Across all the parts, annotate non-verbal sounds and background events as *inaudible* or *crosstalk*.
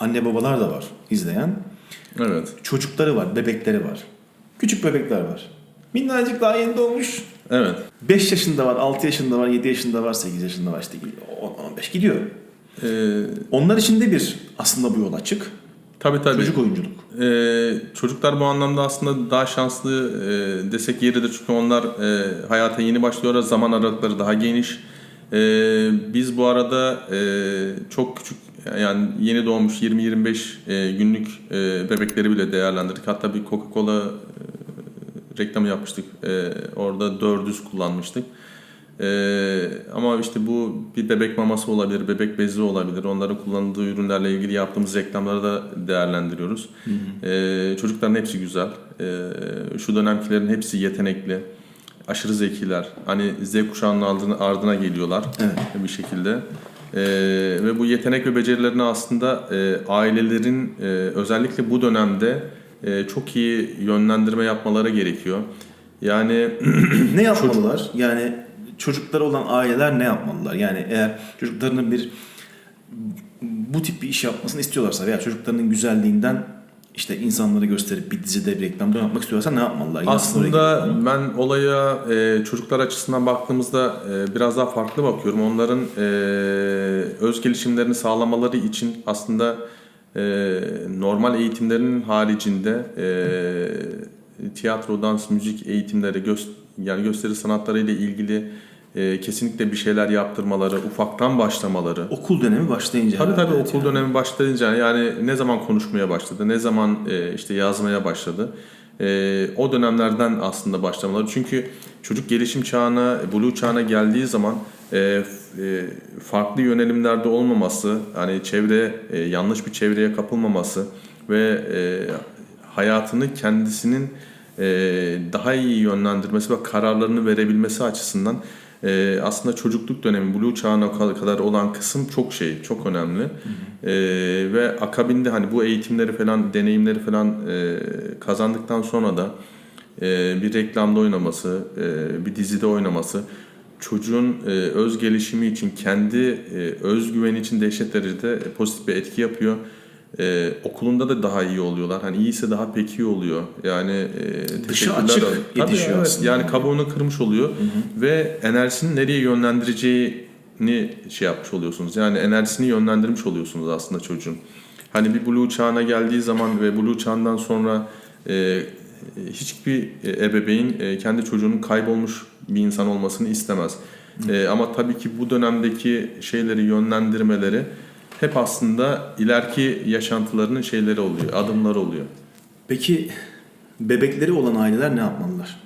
anne babalar da var izleyen. Evet. Çocukları var, bebekleri var. Küçük bebekler var. Minnacık daha yeni doğmuş. Evet. 5 yaşında var, 6 yaşında var, 7 yaşında var, 8 yaşında var işte 10-15 gidiyor. Ee, Onlar için de bir aslında bu yol açık. tabii tabii. Çocuk oyunculuk. Ee, çocuklar bu anlamda aslında daha şanslı e, desek yeridir çünkü onlar e, hayata yeni başlıyorlar, zaman aralıkları daha geniş. E, biz bu arada e, çok küçük yani yeni doğmuş 20-25 e, günlük e, bebekleri bile değerlendirdik. Hatta bir Coca-Cola e, reklamı yapmıştık. Orada 400 kullanmıştık. Ee, ama işte bu bir bebek maması olabilir, bebek bezi olabilir. Onların kullanıldığı ürünlerle ilgili yaptığımız reklamları da değerlendiriyoruz. Ee, çocukların hepsi güzel. Ee, şu dönemkilerin hepsi yetenekli, aşırı zekiler. Hani Z kuşağının ardına, ardına geliyorlar Evet. bir şekilde. Ee, ve bu yetenek ve becerilerini aslında e, ailelerin e, özellikle bu dönemde e, çok iyi yönlendirme yapmaları gerekiyor. Yani *clears throat* ne yapmalılar? Yani çocukları olan aileler ne yapmalılar? Yani eğer çocuklarının bir bu tip bir iş yapmasını istiyorlarsa veya çocuklarının güzelliğinden işte insanlara gösterip bir dizide bir reklamda yapmak istiyorlarsa ne yapmalılar? Yine Aslında ben olaya e, çocuklar açısından baktığımızda e, biraz daha farklı bakıyorum. Onların e, öz gelişimlerini sağlamaları için aslında e, normal eğitimlerinin haricinde e, tiyatro, dans, müzik eğitimleri, gös- yani gösteri sanatları ile ilgili e, kesinlikle bir şeyler yaptırmaları, ufaktan başlamaları. okul dönemi başlayınca. Tabii tabii herhalde, okul yani. dönemi başlayınca yani ne zaman konuşmaya başladı, ne zaman e, işte yazmaya başladı. E, o dönemlerden aslında başlamaları. Çünkü çocuk gelişim çağına, blue çağına geldiği zaman e, e, farklı yönelimlerde olmaması, hani çevre e, yanlış bir çevreye kapılmaması ve e, hayatını kendisinin e, daha iyi yönlendirmesi ve kararlarını verebilmesi açısından e, aslında çocukluk dönemi, blue çağına kadar olan kısım çok şey, çok önemli. E, ve akabinde hani bu eğitimleri falan, deneyimleri falan e, kazandıktan sonra da e, bir reklamda oynaması, e, bir dizide oynaması çocuğun e, öz gelişimi için, kendi e, özgüveni için dehşet derecede pozitif bir etki yapıyor. E, okulunda da daha iyi oluyorlar. Hani iyiyse daha pek iyi oluyor. Yani e, Dışı açık da- yetişiyor evet. aslında. Yani kabuğunu kırmış oluyor ve enerjisini nereye yönlendireceğini şey yapmış oluyorsunuz. Yani enerjisini yönlendirmiş oluyorsunuz aslında çocuğun. Hani bir blue çağına geldiği zaman ve blue çağından sonra e, hiçbir ebeveyn e, kendi çocuğunun kaybolmuş bir insan olmasını istemez. E, ama tabii ki bu dönemdeki şeyleri yönlendirmeleri hep aslında ileriki yaşantılarının şeyleri oluyor, adımları oluyor. Peki bebekleri olan aileler ne yapmalılar?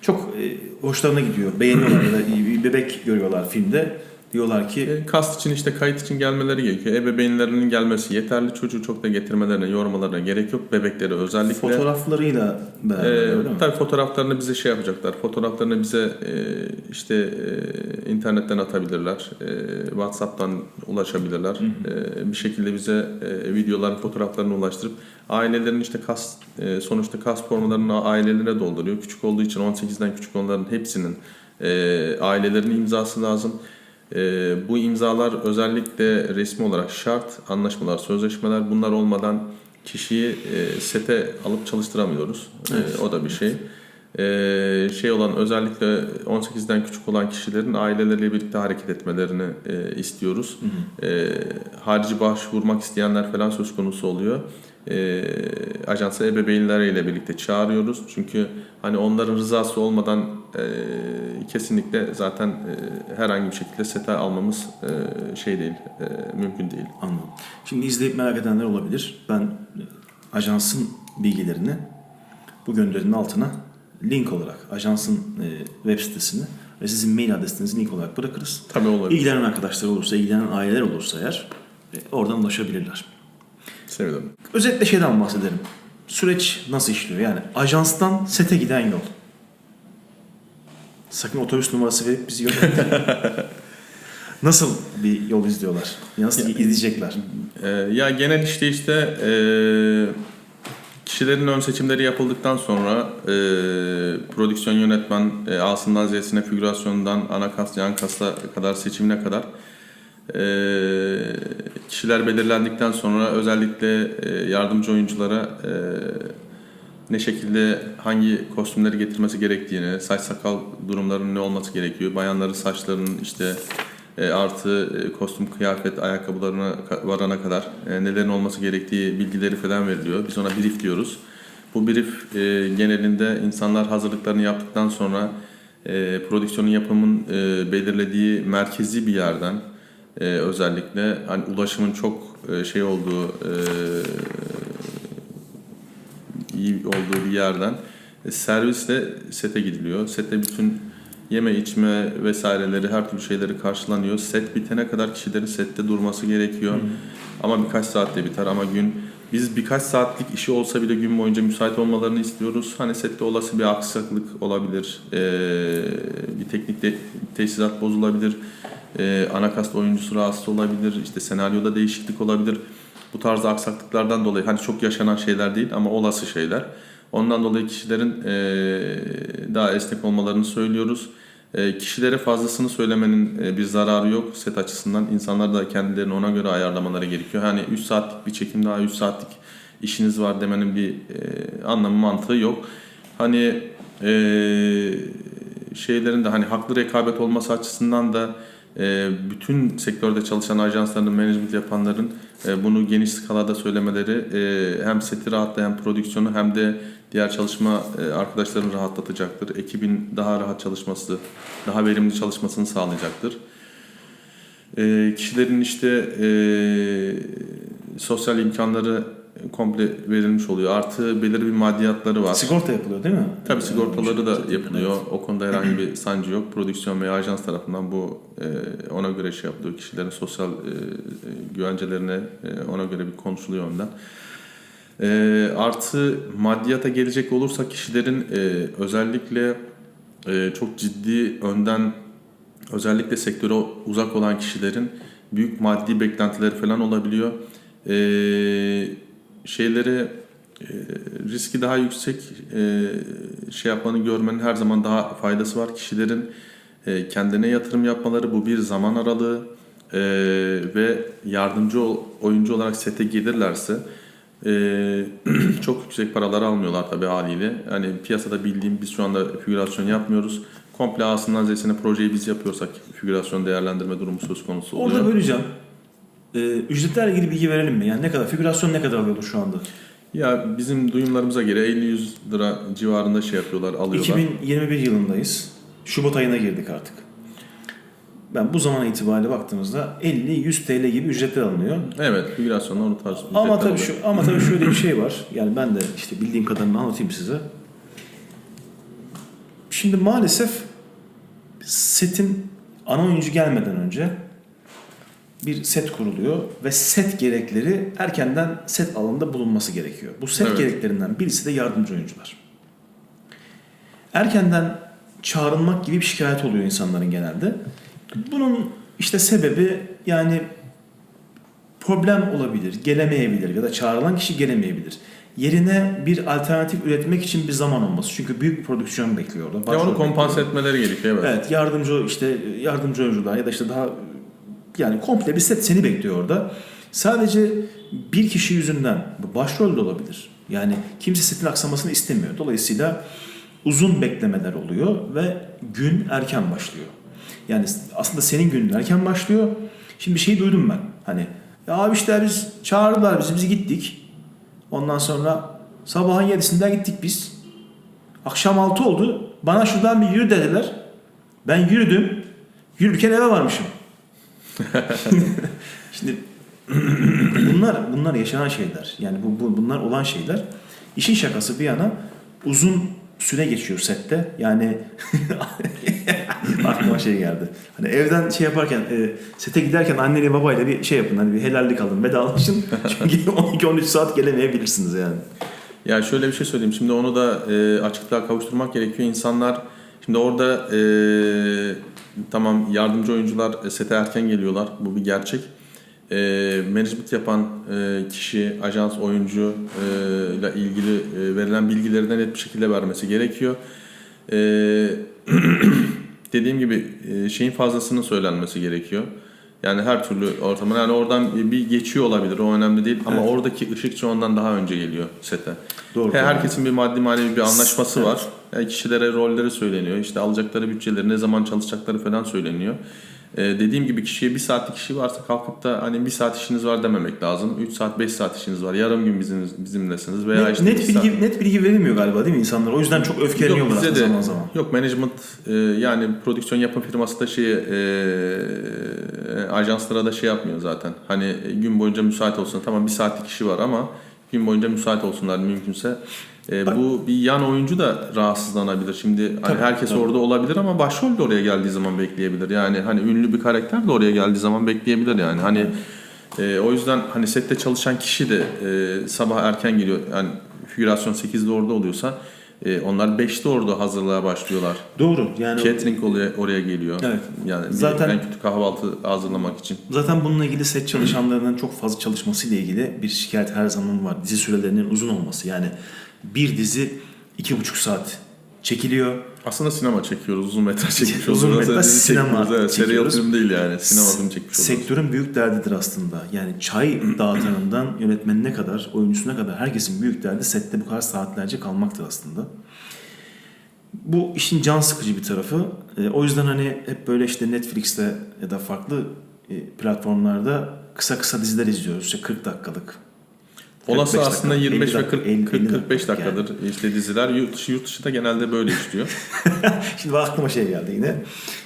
Çok e, hoşlarına gidiyor. Beğeniyorlar ya da bir bebek görüyorlar filmde. Diyorlar ki E, Kast için işte kayıt için gelmeleri gerekiyor. Ebeveynlerinin gelmesi yeterli. Çocuğu çok da getirmelerine, yormalarına gerek yok. Bebekleri özellikle. fotoğraflarıyla beraber öyle mi? tabii fotoğraflarını bize şey yapacaklar. Fotoğraflarını bize e, işte e, internetten atabilirler. E, WhatsApp'tan ulaşabilirler. E, bir şekilde bize e, videoların fotoğraflarını ulaştırıp ailelerin işte kas e, sonuçta kas formalarını ailelere dolduruyor. Küçük olduğu için 18'den küçük onların hepsinin e, ailelerin imzası lazım. E, bu imzalar özellikle resmi olarak şart, anlaşmalar, sözleşmeler bunlar olmadan kişiyi e, sete alıp çalıştıramıyoruz. E, o da bir şey. E, şey olan özellikle 18'den küçük olan kişilerin aileleriyle birlikte hareket etmelerini e, istiyoruz. E, harici başvurmak isteyenler falan söz konusu oluyor. E, ajansa ebeveynleriyle birlikte çağırıyoruz. Çünkü hani onların rızası olmadan e, kesinlikle zaten e, herhangi bir şekilde sete almamız e, şey değil, e, mümkün değil. Anladım. Şimdi izleyip merak edenler olabilir. Ben e, ajansın bilgilerini bu gönderinin altına link olarak ajansın e, web sitesini ve sizin mail adresinizi link olarak bırakırız. Tabii olur. İlgilenen arkadaşlar olursa, ilgilenen aileler olursa eğer e, oradan ulaşabilirler. Sevinirim. Özetle şeyden bahsedelim. Süreç nasıl işliyor? Yani ajanstan sete giden yol. Sakın otobüs numarası verip bizi yönlendirmeyin. *laughs* nasıl bir yol izliyorlar? Nasıl izleyecekler? Ee, ya genel işte işte e, kişilerin ön seçimleri yapıldıktan sonra e, prodüksiyon yönetmen e, A'sından Z'sine figürasyondan ana kas yan kasa kadar seçimine kadar e, kişiler belirlendikten sonra özellikle e, yardımcı oyunculara e, ne şekilde hangi kostümleri getirmesi gerektiğini, saç sakal durumlarının ne olması gerekiyor, bayanların saçlarının işte e, artı kostüm, kıyafet, ayakkabılarına ka- varana kadar nelerin olması gerektiği bilgileri falan veriliyor. Biz ona brief diyoruz. Bu brief genelinde insanlar hazırlıklarını yaptıktan sonra prodüksiyonun yapımın belirlediği merkezi bir yerden e, özellikle hani ulaşımın çok e, şey olduğu e, iyi olduğu bir yerden e, servisle sete gidiliyor. Sette bütün yeme içme vesaireleri her türlü şeyleri karşılanıyor. Set bitene kadar kişilerin sette durması gerekiyor. Ama birkaç saatte biter ama gün biz birkaç saatlik işi olsa bile gün boyunca müsait olmalarını istiyoruz. Hani sette olası bir aksaklık olabilir. Ee, bir teknik de, tesisat bozulabilir. Ee, anakast oyuncusu rahatsız olabilir. İşte senaryoda değişiklik olabilir. Bu tarz aksaklıklardan dolayı hani çok yaşanan şeyler değil ama olası şeyler. Ondan dolayı kişilerin ee, daha esnek olmalarını söylüyoruz. E, kişilere fazlasını söylemenin e, bir zararı yok set açısından. İnsanlar da kendilerini ona göre ayarlamaları gerekiyor. Hani 3 saatlik bir çekim daha 3 saatlik işiniz var demenin bir e, anlamı mantığı yok. Hani e, şeylerin de hani haklı rekabet olması açısından da e, bütün sektörde çalışan ajansların, management yapanların e, bunu geniş skalada söylemeleri e, hem seti rahatlayan prodüksiyonu hem de diğer çalışma e, arkadaşlarını rahatlatacaktır. Ekibin daha rahat çalışması, daha verimli çalışmasını sağlayacaktır. Kişilerin işte sosyal imkanları komple verilmiş oluyor. Artı belirli bir maddiyatları var. Sigorta yapılıyor değil mi? Tabii sigortaları da yapılıyor. O konuda herhangi bir sancı yok. Prodüksiyon veya ajans tarafından bu e, ona göre şey yapılıyor. Kişilerin sosyal e, e, güvencelerine ona göre bir konuşuluyor önden. E, artı maddiyata gelecek olursa kişilerin özellikle çok ciddi önden özellikle sektöre uzak olan kişilerin büyük maddi beklentileri falan olabiliyor. E, şeyleri e, riski daha yüksek e, şey yapmanı görmenin her zaman daha faydası var. Kişilerin e, kendine yatırım yapmaları bu bir zaman aralığı e, ve yardımcı oyuncu olarak sete gelirlerse e, *clears throat* çok yüksek paralar almıyorlar tabii haliyle. Hani piyasada bildiğim biz şu anda figürasyon yapmıyoruz. Komple A'sından Z'sine projeyi biz yapıyorsak figürasyon değerlendirme durumu söz konusu oluyor. Orada böleceğim. Ee, ücretlerle ilgili bilgi verelim mi? Yani ne kadar? Figürasyon ne kadar alıyordu şu anda? Ya bizim duyumlarımıza göre 50-100 lira civarında şey yapıyorlar, alıyorlar. 2021 yılındayız. Şubat ayına girdik artık. Ben bu zaman itibariyle baktığımızda 50-100 TL gibi ücretler alınıyor. Evet, figürasyonlar o tarz ücretler Ama tabii şu ama tabii şöyle bir şey var. Yani ben de işte bildiğim kadarını anlatayım size. Şimdi maalesef setin ana oyuncu gelmeden önce bir set kuruluyor ve set gerekleri erkenden set alanında bulunması gerekiyor. Bu set Evet. gereklerinden birisi de yardımcı oyuncular. Erkenden çağrılmak gibi bir şikayet oluyor insanların genelde. Bunun işte sebebi yani problem olabilir, gelemeyebilir ya da çağrılan kişi gelemeyebilir. Yerine bir alternatif üretmek için bir zaman olması. Çünkü büyük bir prodüksiyon bekliyor orada. Ya onu bekliyor. etmeleri gerekiyor evet. Evet, yardımcı işte yardımcı oyuncular ya da işte daha yani komple bir set seni bekliyor orada. Sadece bir kişi yüzünden bu başrol de olabilir. Yani kimse setin aksamasını istemiyor. Dolayısıyla uzun beklemeler oluyor ve gün erken başlıyor. Yani aslında senin günün erken başlıyor. Şimdi bir şey duydum ben. Hani ya abi işte biz çağırdılar bizi biz gittik. Ondan sonra sabahın yedisinden gittik biz. Akşam altı oldu. Bana şuradan bir yürü dediler. Ben yürüdüm. Yürürken eve varmışım. *laughs* Şimdi bunlar bunlar yaşanan şeyler. Yani bu, bu bunlar olan şeyler. İşin şakası bir yana uzun süre geçiyor sette. Yani *laughs* aklıma şey geldi. Hani evden şey yaparken e, sete giderken anneyle babayla bir şey yapın. Hani bir helallik alın, vedalaşın. *laughs* Çünkü 12-13 saat gelemeyebilirsiniz yani. Ya şöyle bir şey söyleyeyim. Şimdi onu da e, açıklığa kavuşturmak gerekiyor. İnsanlar şimdi orada e, tamam yardımcı oyuncular e, sete erken geliyorlar. Bu bir gerçek. E, management yapan e, kişi, ajans oyuncu e, ile ilgili e, verilen bilgileri de net bir şekilde vermesi gerekiyor. E, *clears throat* dediğim gibi e, şeyin fazlasının söylenmesi gerekiyor. Yani her türlü ortamı yani oradan bir geçiyor olabilir o önemli değil ama Evet. oradaki ışıkçı ondan daha önce geliyor sete. Doğru. He, herkesin bir maddi manevi bir anlaşması Evet. var. Yani kişilere rolleri söyleniyor. İşte alacakları bütçeleri, ne zaman çalışacakları falan söyleniyor. Ee, dediğim gibi kişiye bir saatlik işi varsa kalkıp da hani bir saat işiniz var dememek lazım. 3 saat, 5 saat işiniz var. Yarım gün bizim, bizimlesiniz veya Net, işte net bir saat- bilgi net bilgi verilmiyor galiba değil mi insanlara? O yüzden çok öfkeleniyorlar aslında de- zaman zaman. Yok management e, yani prodüksiyon yapım firması da şey e, ajanslara da şey yapmıyor zaten. Hani gün boyunca müsait olsun. Tamam bir saatlik işi var ama gün boyunca müsait olsunlar mümkünse. E, Bak- bu bir yan oyuncu da rahatsızlanabilir. Şimdi hani Tabii, herkes tabii. orada olabilir ama başrol de oraya geldiği zaman bekleyebilir. Yani hani ünlü bir karakter de oraya geldiği zaman bekleyebilir yani. Hani e, o yüzden hani sette çalışan kişi de e, sabah erken geliyor. Yani figürasyon 8'de orada oluyorsa e, onlar 5'te orada hazırlığa başlıyorlar. Doğru. Yani Catering oraya, oraya geliyor. Evet. Yani Zaten- en kötü kahvaltı hazırlamak için. Zaten bununla ilgili set çalışanlarının çok fazla çalışmasıyla ilgili bir şikayet her zaman var. Dizi sürelerinin uzun olması. Yani bir dizi iki buçuk saat çekiliyor. Aslında sinema çekiyoruz, uzun metraj çekmiş Uzun oluyoruz. metraj Dizi sinema çekiyoruz, Evet, çekiyoruz. film değil yani. Sinema film çekmiş oluyoruz. Sektörün büyük derdidir aslında. Yani çay *clears throat* dağıtanından yönetmenine kadar, oyuncusuna kadar herkesin büyük derdi sette bu kadar saatlerce kalmaktır aslında. Bu işin can sıkıcı bir tarafı. E, o yüzden hani hep böyle işte Netflix'te ya da farklı e, platformlarda kısa kısa diziler izliyoruz. İşte 40 dakikalık. Olası 45 aslında dakika, 25 ve 50 40, 50 40 45 dakika dakikadır işte diziler. Yurt dışı, yurt dışı da genelde böyle işliyor. *laughs* Şimdi aklıma şey geldi yine.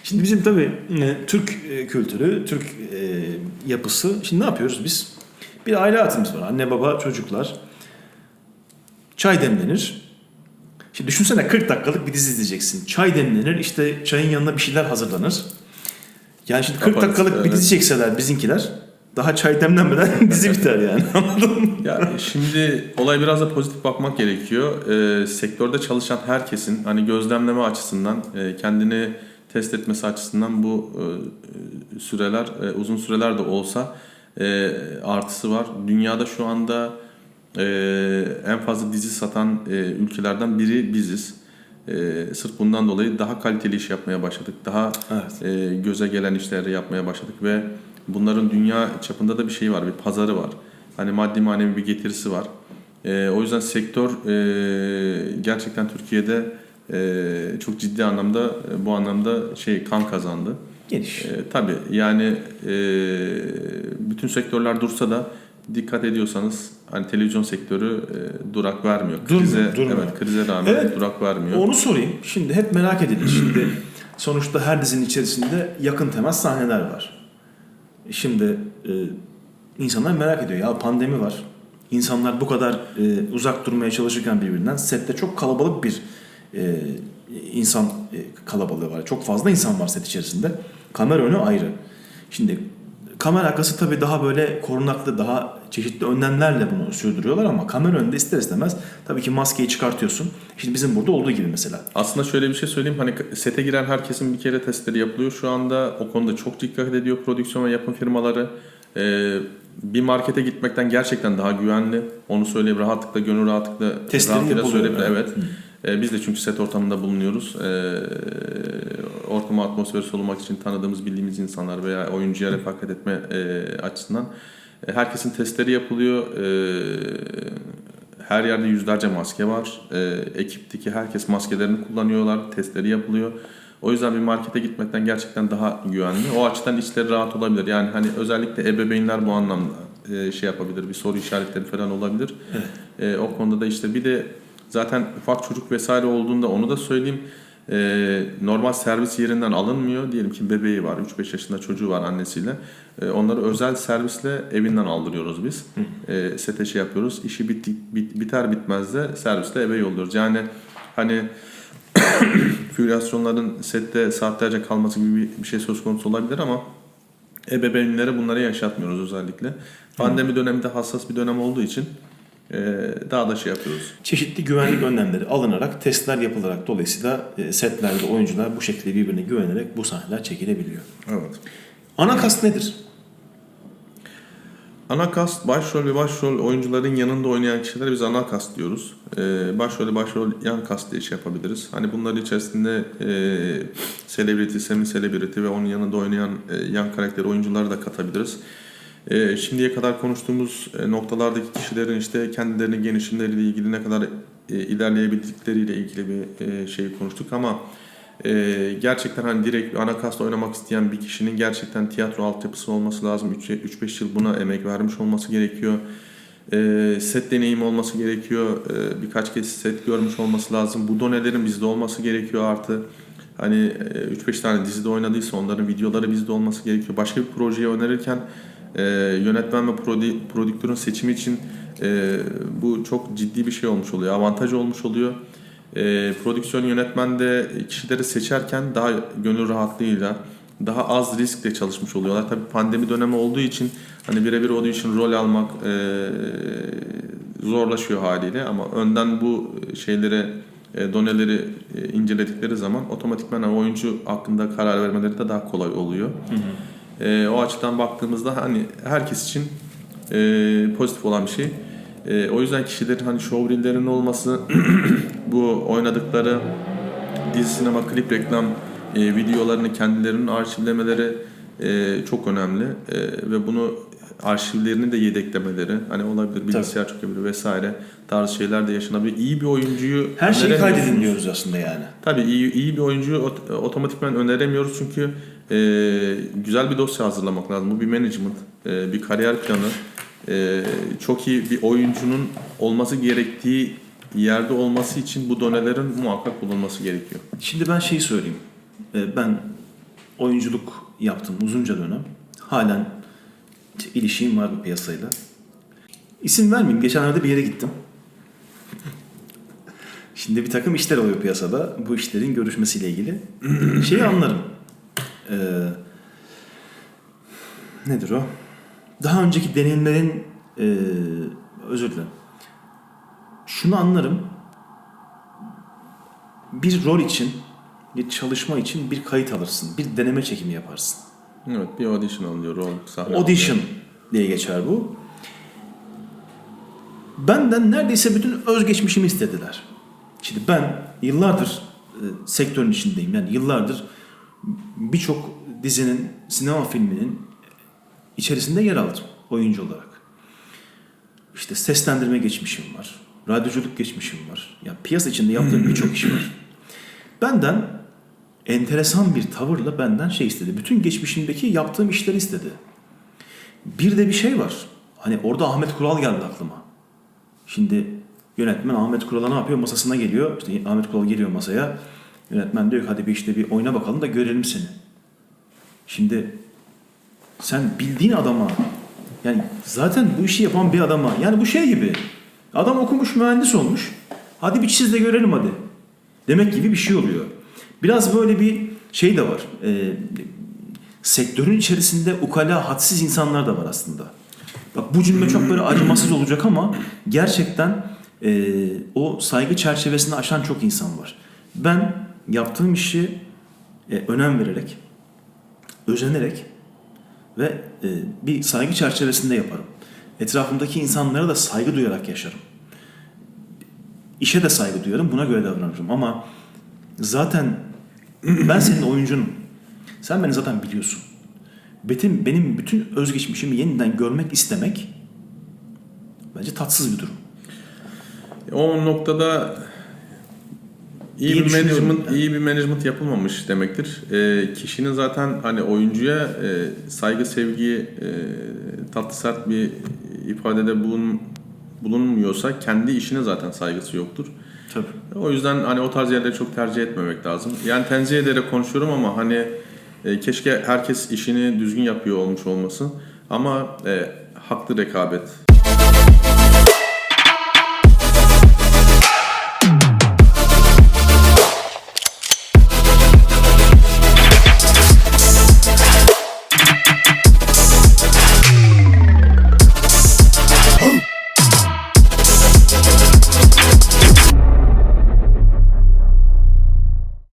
Şimdi bizim tabii e, Türk e, kültürü, Türk e, yapısı. Şimdi ne yapıyoruz biz? Bir aile hayatımız var. Anne, baba, çocuklar. Çay demlenir. Şimdi düşünsene 40 dakikalık bir dizi izleyeceksin. Çay demlenir. işte çayın yanına bir şeyler hazırlanır. Yani şimdi 40 Kaparız, dakikalık bir evet. dizi çekseler bizimkiler daha çay demlenmeden *laughs* dizi biter yani. *laughs* Anladın mı? Ya şimdi olay biraz da pozitif bakmak gerekiyor. Ee, sektörde çalışan herkesin hani gözlemleme açısından e, kendini test etmesi açısından bu e, süreler e, uzun süreler de olsa e, artısı var. Dünyada şu anda e, en fazla dizi satan e, ülkelerden biri biziz. E, sırf bundan dolayı daha kaliteli iş yapmaya başladık. Daha Evet. e, göze gelen işleri yapmaya başladık ve bunların dünya çapında da bir şey var, bir pazarı var. Hani maddi manevi bir getirisi var. E, o yüzden sektör e, gerçekten Türkiye'de e, çok ciddi anlamda e, bu anlamda şey kan kazandı. Geniş. E, tabii yani e, bütün sektörler dursa da dikkat ediyorsanız hani televizyon sektörü e, durak vermiyor. Durmuyor, Krize, durmuyor. Evet, krize rağmen Evet. durak vermiyor. Onu sorayım. Şimdi hep merak edilir. Şimdi *clears throat* sonuçta her dizinin içerisinde yakın temas sahneler var. Şimdi e, insanlar merak ediyor. Ya pandemi var. İnsanlar bu kadar e, uzak durmaya çalışırken birbirinden sette çok kalabalık bir e, insan e, kalabalığı var. Çok fazla insan var set içerisinde. Kamera önü ayrı. Şimdi kamera arkası tabii daha böyle korunaklı, daha çeşitli önlemlerle bunu sürdürüyorlar ama kamera önünde ister istemez tabii ki maskeyi çıkartıyorsun. Şimdi bizim burada olduğu gibi mesela. Aslında şöyle bir şey söyleyeyim. Hani sete giren herkesin bir kere testleri yapılıyor. Şu anda o konuda çok dikkat ediyor prodüksiyon ve yapım firmaları. Ee, bir markete gitmekten gerçekten daha güvenli. Onu söyleyeyim rahatlıkla, gönül rahatlıkla Testleri rahatlıkla söyleyebilir. evet. Evet. Ee, biz de çünkü set ortamında bulunuyoruz. Ee, ortama atmosferi solumak için tanıdığımız, bildiğimiz insanlar veya oyuncuya refakat etme e, açısından herkesin testleri yapılıyor. Ee, her yerde yüzlerce maske var. Ee, ekipteki herkes maskelerini kullanıyorlar. Testleri yapılıyor. O yüzden bir markete gitmekten gerçekten daha güvenli. O açıdan içleri rahat olabilir. Yani hani özellikle ebeveynler bu anlamda e, şey yapabilir. Bir soru işaretleri falan olabilir. E, o konuda da işte bir de zaten ufak çocuk vesaire olduğunda onu da söyleyeyim. E, normal servis yerinden alınmıyor. Diyelim ki bebeği var, 3-5 yaşında çocuğu var annesiyle. E, onları özel servisle evinden aldırıyoruz biz. E, sete şey yapıyoruz. İşi bitti, bit- biter bitmez de servisle eve yolluyoruz. Yani hani *coughs* figürasyonların sette saatlerce kalması gibi bir- şey söz konusu olabilir ama ebeveynlere bunları yaşatmıyoruz özellikle. Pandemi döneminde hassas bir dönem olduğu için daha da şey yapıyoruz. Çeşitli güvenlik önlemleri alınarak, testler yapılarak dolayısıyla e, setlerde oyuncular bu şekilde birbirine güvenerek bu sahneler çekilebiliyor. Evet. Ana kast nedir? Ana kast, başrol ve başrol oyuncuların yanında oynayan kişilere biz ana kast diyoruz. Ee, başrol ve başrol yan kast diye şey yapabiliriz. Hani bunların içerisinde e, celebrity, semi celebrity ve onun yanında oynayan e, yan karakter oyuncuları da katabiliriz. E, şimdiye kadar konuştuğumuz e, noktalardaki kişilerin işte kendilerinin gelişimleriyle ilgili ne kadar e, ilerleyebildikleriyle ilgili bir e, şey konuştuk ama e, gerçekten hani direkt bir ana kasta oynamak isteyen bir kişinin gerçekten tiyatro altyapısı olması lazım. 3-5 yıl buna emek vermiş olması gerekiyor. Set deneyimi olması gerekiyor. Birkaç kez set görmüş olması lazım. Bu donelerin bizde olması gerekiyor artı. Hani e, 3-5 tane dizide oynadıysa onların videoları bizde olması gerekiyor. Başka bir projeye önerirken e, yönetmen ve prodi- prodüktörün seçimi için e, bu çok ciddi bir şey olmuş oluyor. Avantaj olmuş oluyor. E, prodüksiyon yönetmen de kişileri seçerken daha gönül rahatlığıyla daha az riskle çalışmış oluyorlar. Tabii pandemi dönemi olduğu için hani birebir audition rol almak e, zorlaşıyor haliyle ama önden bu şeylere e, doneleri e, inceledikleri zaman otomatikman oyuncu hakkında karar vermeleri de daha kolay oluyor. E, o açıdan baktığımızda hani herkes için e, pozitif olan bir şey. E, o yüzden kişilerin hani showreel'lerin olması, *clears throat* bu oynadıkları dizi, sinema, klip, reklam e, videolarını kendilerinin arşivlemeleri e, çok önemli E, ve bunu arşivlerini de yedeklemeleri hani olabilir bilgisayar çökebilir vesaire tarzı şeyler de yaşanabilir. İyi bir oyuncuyu Her şeyi kaydedin diyoruz aslında yani. Tabii iyi, iyi bir oyuncuyu ot- otomatikman öneremiyoruz çünkü e, güzel bir dosya hazırlamak lazım. Bu bir management, e, bir kariyer planı. E, çok iyi bir oyuncunun olması gerektiği yerde olması için bu donelerin muhakkak bulunması gerekiyor. Şimdi ben şeyi söyleyeyim. Ben oyunculuk yaptım uzunca dönem. Halen ilişiğim var bu piyasayla. İsim vermeyeyim. Geçenlerde bir yere gittim. Şimdi bir takım işler oluyor piyasada. Bu işlerin görüşmesiyle ilgili. Şeyi anlarım. Ee, nedir o? Daha önceki deneyimlerin ee, özür dilerim. Şunu anlarım. Bir rol için, bir çalışma için bir kayıt alırsın. Bir deneme çekimi yaparsın. Evet bir audition alınıyor rol sahne. Audition diye geçer bu. Benden neredeyse bütün özgeçmişimi istediler. Şimdi ben yıllardır e, sektörün içindeyim. Yani yıllardır birçok dizinin, sinema filminin içerisinde yer aldım oyuncu olarak. İşte seslendirme geçmişim var. Radyoculuk geçmişim var. Ya piyasa içinde yaptığım birçok iş var. Benden enteresan bir tavırla benden şey istedi. Bütün geçmişimdeki yaptığım işleri istedi. Bir de bir şey var. Hani orada Ahmet Kural geldi aklıma. Şimdi yönetmen Ahmet Kural'a ne yapıyor? Masasına geliyor. İşte Ahmet Kural geliyor masaya. Yönetmen diyor ki hadi bir işte bir oyna bakalım da görelim seni. Şimdi sen bildiğin adama yani zaten bu işi yapan bir adama yani bu şey gibi adam okumuş mühendis olmuş. Hadi bir çiz de görelim hadi. Demek gibi bir şey oluyor. Biraz böyle bir şey de var. Ee, sektörün içerisinde ukala, hadsiz insanlar da var aslında. Bak bu cümle çok böyle acımasız olacak ama gerçekten e, o saygı çerçevesini aşan çok insan var. Ben yaptığım işi e, önem vererek, özenerek ve e, bir saygı çerçevesinde yaparım. Etrafımdaki insanlara da saygı duyarak yaşarım. İşe de saygı duyarım, buna göre davranırım ama zaten *clears throat* ben senin oyuncunum. Sen beni zaten biliyorsun. Benim, benim bütün özgeçmişimi yeniden görmek istemek bence tatsız bir durum. O noktada iyi bir management yani. iyi bir management yapılmamış demektir. Ee, kişinin zaten hani oyuncuya e, saygı, sevgi, e, tatlı sert bir ifadede bulun, bulunmuyorsa kendi işine zaten saygısı yoktur. Tabii. O yüzden hani o tarz yerleri çok tercih etmemek lazım. Yani tenzih ederek konuşuyorum ama hani e, keşke herkes işini düzgün yapıyor olmuş olması. Ama e, haklı rekabet